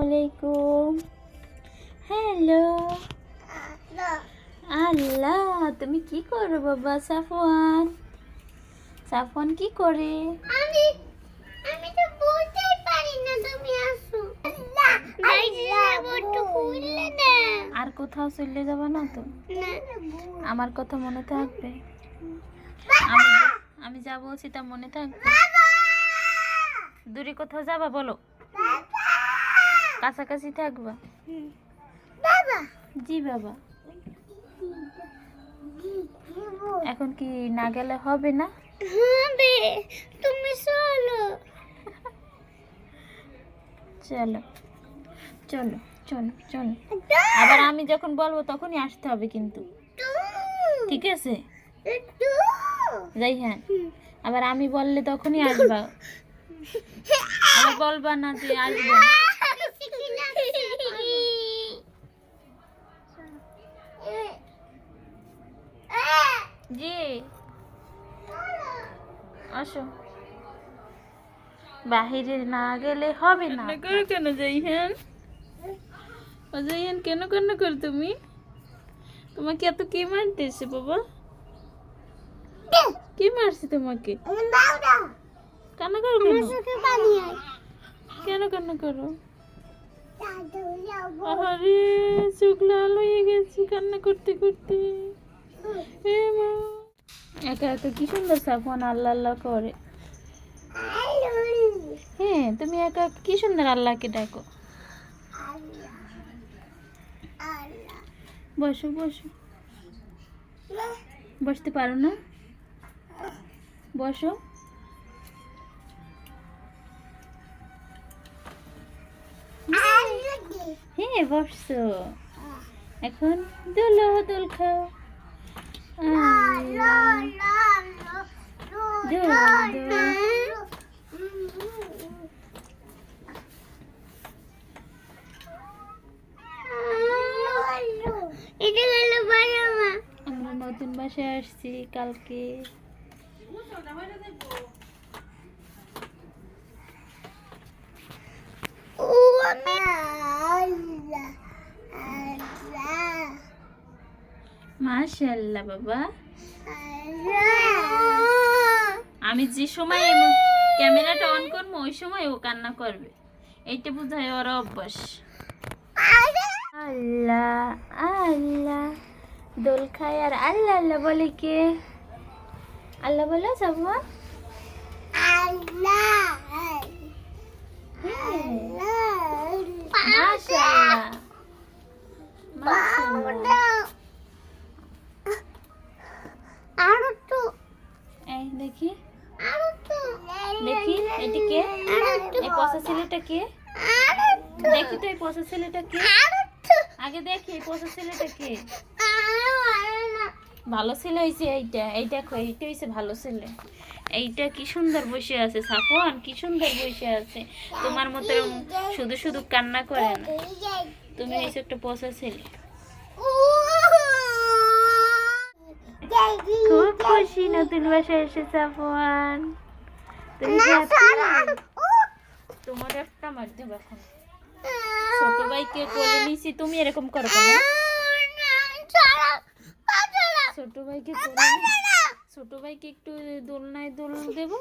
আলাইকুম। হ্যালো আল্লাহ তুমি কি করো বাবা সাফওয়ান? সাফওয়ান কি করে? আমি আমি তো বলতেই পারি না তুমি আসো। আল্লাহ বড় খুললে না আর কোথাও চলে যাবে না তো? আমার কথা মনে থাকবে? আমি যে- আমি যা বলছি তা মনে থাকবে? দূরে কোথাও যাবা বলো। কাছাকাছি থাকবা? বাবা। জি বাবা। এখন কি না গেলে হবে না? হবে। তুমি চলো। চলো। চলো চলো চলো। আবার আমি যখন বলব তখনই আসতে হবে কিন্তু। ঠিক আছে? যাই হ্যাঁ আবার আমি বললে তখনই আসবা। আবার বলবা না যে আসব না। জি আসো। বাহিরে না গেলে হবে না করো কেন যাইহান ও যাইহান কেন কেন কর তুমি? তোমাকে এত কে মারতেছে বাবা? কে মারছে তোমাকে? কেন করো কেন? কেন কেন করো? আরে চোখ লাল হয়ে গেছে কান্না করতে করতে। এ মা। একা এত কি সুন্দর সাফন আল্লাহ আল্লাহ করে। হ্যাঁ তুমি একা কি সুন্দর আল্লাহকে ডাকো। বসো বসো। বসতে পারো না? বসো। হ্যাঁ বসছো। এখন দোলো দোল খাও আল্লাহ। দোল দোল এটা গেল বাবা মা আমরা নতুন বাসায় আসছি কালকে ও আমি আল্লাহ আল্লাহ মাশাল্লাহ বাবা। আমি যে সময় ক্যামেরাটা অন করব ওই সময় ও কান্না করবে। এইটা বোধহয় ওর অভ্যাস। আল্লাহ আল্লাহ। দোল খায় আর আল্লাহ আল্লাহ বলে কে? আল্লাহ বলো সাবমা আল্লাহ মাশাল্লাহ মাশাল্লাহ আরও তো এই দেখি আরও তো দেখি এটি কে এই পচা ছেলেটা কে দেখি তো এই পচা ছেলেটা কে আগে দেখি এই পচা ছেলেটা কে ভালো ছেলে হয়েছে এইটা। এইটা কই এইটা হয়েছে ভালো ছেলে। এইটা কি সুন্দর বসে আছে সাফওয়ান। কি সুন্দর বসে আছে। তোমার মতো শুধু শুধু কান্না করে না। তুমি হয়েছে একটা পচা ছেলে। খুব খুশি নতুন বাসায় এসে সাফওয়ান? তোমার একটা মার দেবো এখন ছোট ভাইকে কোলে নিছি তুমি এরকম করো কেন ছোট ভাইকে ছোট ভাইকে একটু দোলনায় দোল দেবো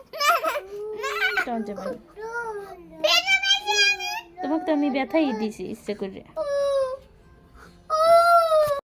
তোমাকে তো আমি ব্যথাই দিছি ইচ্ছে করে